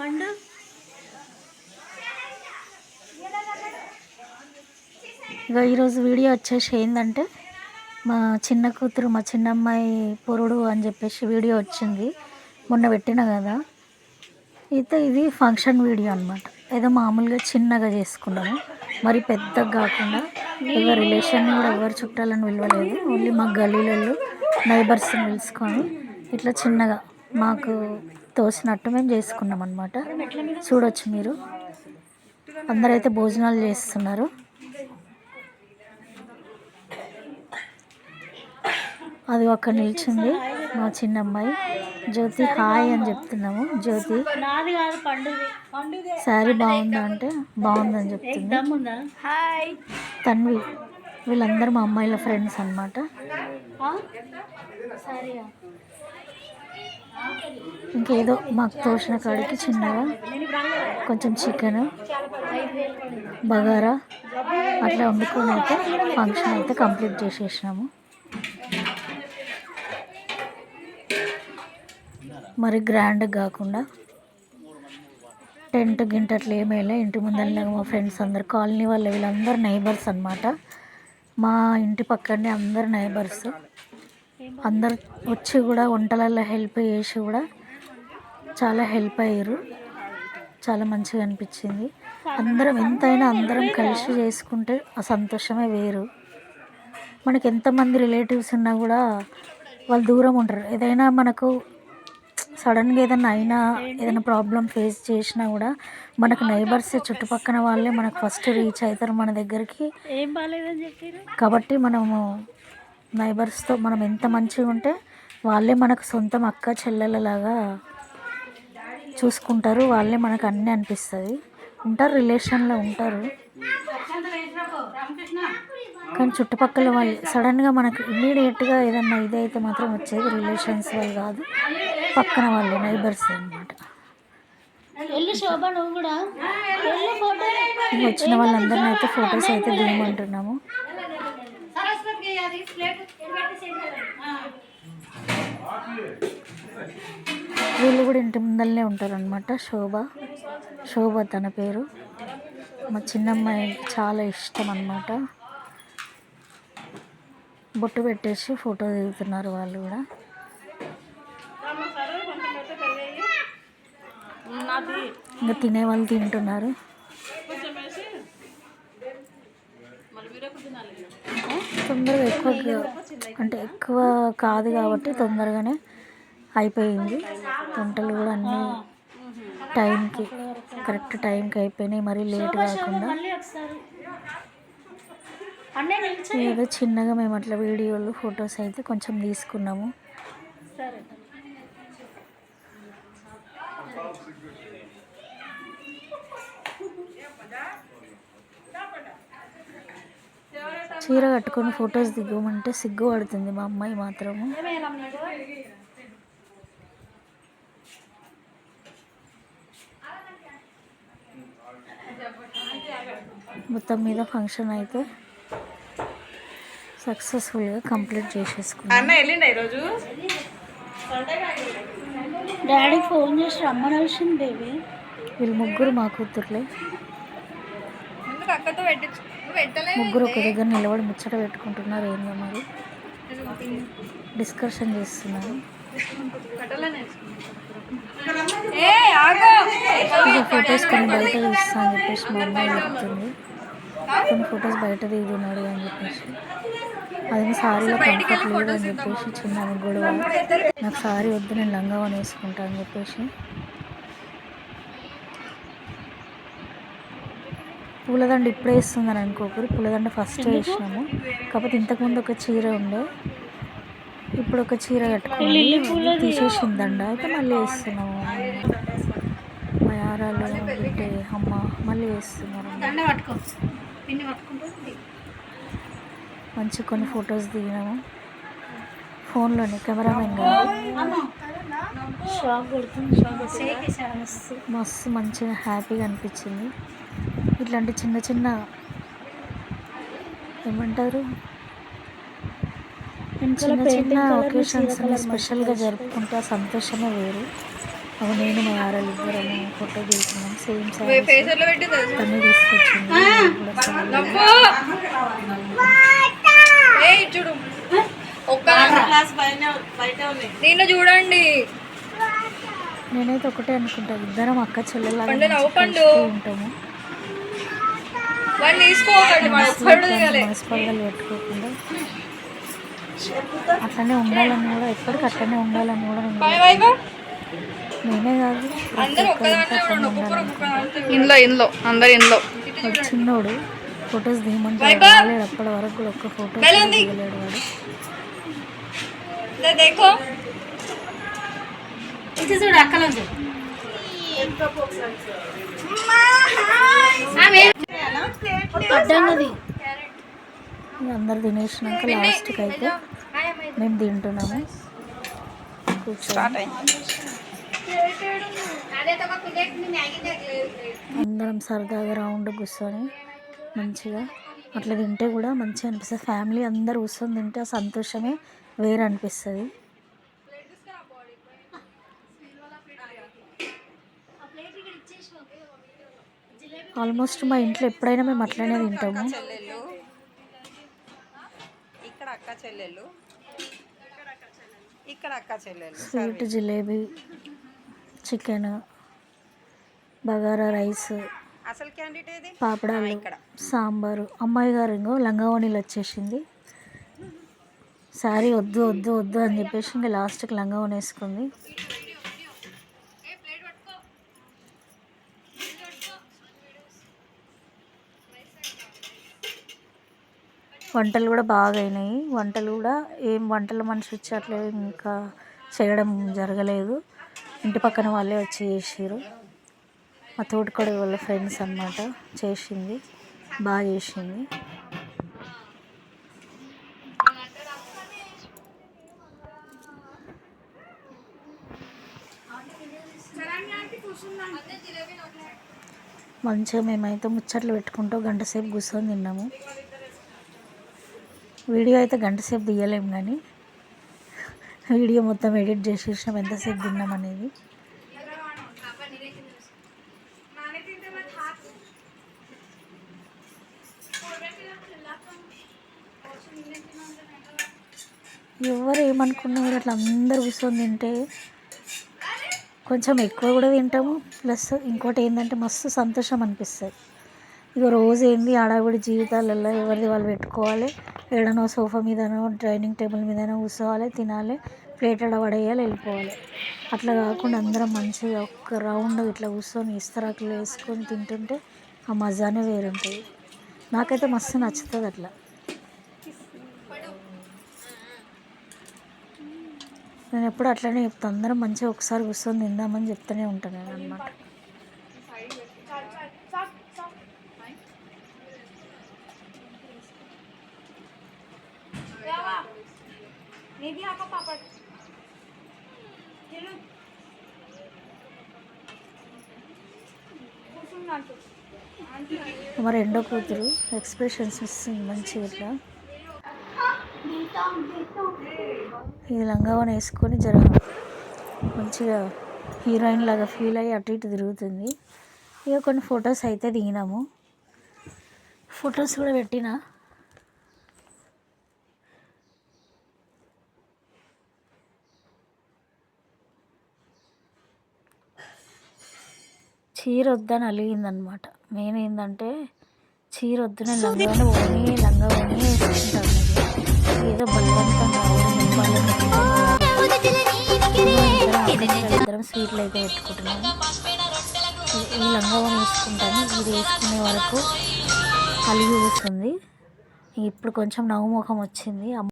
పండు ఇక ఈరోజు వీడియో వచ్చేసి ఏంటంటే మా చిన్న కూతురు మా చిన్నమ్మాయి పొరుడు అని చెప్పేసి వీడియో వచ్చింది. మొన్న పెట్టిన కదా. అయితే ఇది ఫంక్షన్ వీడియో అనమాట ఏదో మామూలుగా చిన్నగా చేసుకున్నాము. మరి పెద్దగా కాకుండా ఎవరి రిలేషన్ కూడా ఎవరు చుట్టాలని పిలవలేదు. ఓన్లీ మా గలీలలో నైబర్స్ని పిలుచుకొని ఇట్లా చిన్నగా మాకు తోసినట్టు మేము చేసుకున్నాం అనమాట చూడొచ్చు మీరు. అందరైతే భోజనాలు చేస్తున్నారు. అది ఒక నిల్చుంది మా చిన్న అమ్మాయి జ్యోతి హాయ్ అని చెప్తున్నాము. జ్యోతి శారీ బాగుందా అంటే బాగుందని చెప్తుంది. తన్వి వీళ్ళందరూ మా అమ్మాయిల ఫ్రెండ్స్ అనమాట సరే ఇంకేదో మాకు తోసిన కాడికి చిన్నగా కొంచెం చికెన్ బగారా అట్లా వండుకొని అయితే ఫంక్షన్ అయితే కంప్లీట్ చేసేసినాము. మరి గ్రాండ్ కాకుండా టెంట్ గింట అట్లా ఏమేలే ఇంటి ముందర మా ఫ్రెండ్స్ అందరు కాలనీ వాళ్ళు వీళ్ళందరూ నైబర్స్ అనమాట మా ఇంటి పక్కనే అందరు నైబర్స్ అందరు వచ్చి కూడా వంటలలో హెల్ప్ చేసి కూడా చాలా హెల్ప్ అయ్యారు. చాలా మంచిగా అనిపించింది. అందరం ఎంతైనా అందరం కలిసి చేసుకుంటే ఆ సంతోషమే వేరు. మనకి ఎంతమంది రిలేటివ్స్ ఉన్నా కూడా వాళ్ళు దూరం ఉంటారు. ఏదైనా మనకు సడన్గా ఏదైనా అయినా ఏదైనా ప్రాబ్లం ఫేస్ చేసినా కూడా మనకు నైబర్స్ చుట్టుపక్కల వాళ్ళే మనకు ఫస్ట్ రీచ్ అవుతారు మన దగ్గరికి. కాబట్టి మనము నైబర్స్తో మనం ఎంత మంచిగా ఉంటే వాళ్ళే మనకు సొంతం అక్క చెల్లెలలాగా చూసుకుంటారు. వాళ్ళే మనకు అన్నీ అనిపిస్తుంది. ఉంటారు రిలేషన్లో ఉంటారు. కానీ చుట్టుపక్కల వాళ్ళు సడన్గా మనకు ఇమ్మీడియట్గా ఏదన్నా ఇదైతే మాత్రం వచ్చేది రిలేషన్స్ వాళ్ళు కాదు. పక్కన వాళ్ళు నైబర్స్ అనమాట వచ్చిన వాళ్ళందరినీ అయితే ఫొటోస్ అయితే దిగమంటున్నాము వీళ్ళు కూడా ఇంటి ముందరనే ఉంటారనమాట శోభ. శోభ తన పేరు. మా చిన్నమ్మాయి చాలా ఇష్టం అన్నమాట బొట్టు పెట్టేసి ఫోటో దిగుతున్నారు వాళ్ళు కూడా. ఇంకా తినే వాళ్ళు తింటున్నారు. తొందరగా ఎక్కువ అంటే ఎక్కువ కాదు కాబట్టి తొందరగానే అయిపోయింది. వంటలు కూడా అన్నీ టైంకి కరెక్ట్ టైంకి అయిపోయినాయి. మరీ లేట్ కాకుండా ఏదో చిన్నగా మేము అట్లా వీడియోలు ఫొటోస్ అయితే కొంచెం తీసుకున్నాము. సరే చీర కట్టుకొని ఫొటోస్ దిగమంటే సిగ్గు పడుతుంది మా అమ్మాయి మాత్రము మొత్తం మీద ఫంక్షన్ అయితే సక్సెస్ఫుల్గా కంప్లీట్ చేసేసుకున్నాం. అన్న వెళ్ళిండ ఈరోజు? డాడీ ఫోన్ చేసి రమ్మనాల్సింది బేబీ వీళ్ళు ముగ్గురు మా కూతుర్లే. అక్కతో ముగ్గురు ఒక దగ్గర నిలబడి ముచ్చట పెట్టుకుంటున్నారు ఏందో మరి? డిస్కషన్ చేస్తున్నారు. ఫొటోస్ కొన్ని బయట తీస్తా అని చెప్పేసి మా అమ్మాయి చెప్తుంది. కొన్ని ఫొటోస్ బయట దిగుతున్నాడు అని చెప్పేసి. అది సారీలో కంఫర్ట్ లేదు అని చెప్పేసి చిన్న గొడవ. నాకు సారీ వద్దు నేను లంగా వేసుకుంటా అని చెప్పేసి. పూలదండ ఇప్పుడే వేస్తుందని అనుకోకూడదు. పూలదండ ఫస్ట్ వేసినాము. కాకపోతే ఇంతకుముందు ఒక చీర ఉండే. ఇప్పుడు ఒక చీర కట్టుకుని తీసేసిందండ అయితే మళ్ళీ వేస్తున్నాము. మా యారాలు బిడ్డే అమ్మ మళ్ళీ వేస్తున్నారు. మంచి కొన్ని ఫొటోస్ దిగినాము. ఫోన్లోనే మస్తు మస్తు మంచిగా హ్యాపీగా అనిపించింది. ఇట్లాంటి చిన్న చిన్న ఏమంటారు? చిన్న చిన్న ఒకేషన్స్ని స్పెషల్గా జరుపుకుంటే ఆ సంతోషమే వేరు. అవి నేను మా ఆడలు ఇద్దరము ఫోటో తీసుకున్నాం సేమ్ సారీ తను తీసుకొచ్చింది. నిన్ను చూడండి. నేనైతే ఒకటే అనుకుంటా ఇద్దరం అక్క చెల్లెలాగా ఉంటాము. తీసుకోకండి మనస్పర్ధలు పెట్టుకోకుండా అట్లనే ఉండాలని కూడా ఎప్పటికీ అట్లనే ఉండాలని కూడా నేను కాదు ఇందులో ఇందులో అందరు ఇందులో వాడు చిన్నోడు ఫొటోస్ దిగమంటే బై బై. రాలేడు అప్పటి వరకు కూడా ఒక్క ఫోటో. దిగలేడు వాడు. అక్కలో చూడు పడ్డన్నది ఇక అందరు తినేసినాక లాస్ట్కి అయితే మేము తింటున్నాము. అందరం సరదాగా రౌండ్ కూర్చొని మంచిగా అట్లా తింటే కూడా మంచిగా అనిపిస్తుంది. ఫ్యామిలీ అందరు కూర్చొని తింటే ఆ సంతోషమే వేరే అనిపిస్తుంది ఆల్మోస్ట్ మా ఇంట్లో ఎప్పుడైనా మేము అట్లనే తింటాము. ఇక్కడ అక్క చెల్లెళ్ళు. ఇక్కడ అక్క చెల్లెళ్ళు. Sweet jalebi chicken bagara rice అసలు క్యాండిడేట్ ఏది? పాపడాలు సాంబారు. అమ్మాయి గారు ఇంకో లంగావణిలు వచ్చేసింది. శారీ వద్దు వద్దు వద్దు అని చెప్పేసి ఇంకా లాస్ట్కి లంగావణి వేసుకుంది. వంటలు కూడా బాగా అయినాయి వంటలు కూడా ఏం వంటల మనిషి వచ్చి ఇంకా చేయడం జరగలేదు. ఇంటి పక్కన వాళ్ళే వచ్చి చేసారు మా తోటికోడ వాళ్ళ ఫ్రెండ్స్ అన్నమాట చేసింది. బాగా చేసింది. మంచిగా మేమైతే ముచ్చట్లు పెట్టుకుంటూ గంట సేపు కూర్చొని తిన్నాము. వీడియో అయితే గంట సేపు తీయలేము కానీ వీడియో మొత్తం ఎడిట్ చేసేసినాం ఎంతసేపు తిన్నాం అనేది. ఎవరు ఏమనుకున్నా కూడా అట్లా అందరు కూర్చొని తింటే కొంచెం ఎక్కువ కూడా తింటాము ప్లస్ ఇంకోటి ఏంటంటే మస్తు సంతోషం అనిపిస్తుంది. ఇక రోజు ఏంది? ఆడవిడి జీవితాలలో ఎవరిది వాళ్ళు పెట్టుకోవాలి. ఏడనో సోఫా మీదనో డైనింగ్ టేబుల్ మీదనో కూర్చోవాలి తినాలి ప్లేట్ ఆడ పడేయాలి వెళ్ళిపోవాలి. అట్లా కాకుండా అందరం మంచిగా ఒక్క రౌండ్ ఇట్లా కూర్చొని ఇస్తరాకులు వేసుకొని తింటుంటే ఆ మజానే వేరుంటుంది. నాకైతే మస్తు నచ్చుతుంది అట్లా. నేను ఎప్పుడు అట్లనే చెప్తాను అందరం మంచిగా ఒకసారి కూర్చొని తిందామని చెప్తూనే ఉంటాను నేను అనమాట మా రెండో కూతురు ఎక్స్ప్రెషన్స్ ఇస్తుంది మంచిగా ఇట్లా. ఇది లంగావని వేసుకొని జర మంచిగా హీరోయిన్ లాగా ఫీల్ అయ్యి అటు ఇటు తిరుగుతుంది. ఇక కొన్ని ఫొటోస్ అయితే దిగినాము. ఫొటోస్ కూడా పెట్టినా. చీర వద్దని అలిగిందనమాట. మెయిన్ ఏంటంటే చీర వద్దునే లంగా ఓని లంగా ఓని వేసుకుంటాను. ఏదో బలవంతంగా ఇద్దరం స్వీట్లు అయితే పెట్టుకుంటున్నాను. ఈ- లంగా ఓని వేసుకుంటాను. ఇది వేసుకునే వరకు అలిగి వస్తుంది ఇప్పుడు కొంచెం నవ్వుముఖం వచ్చింది.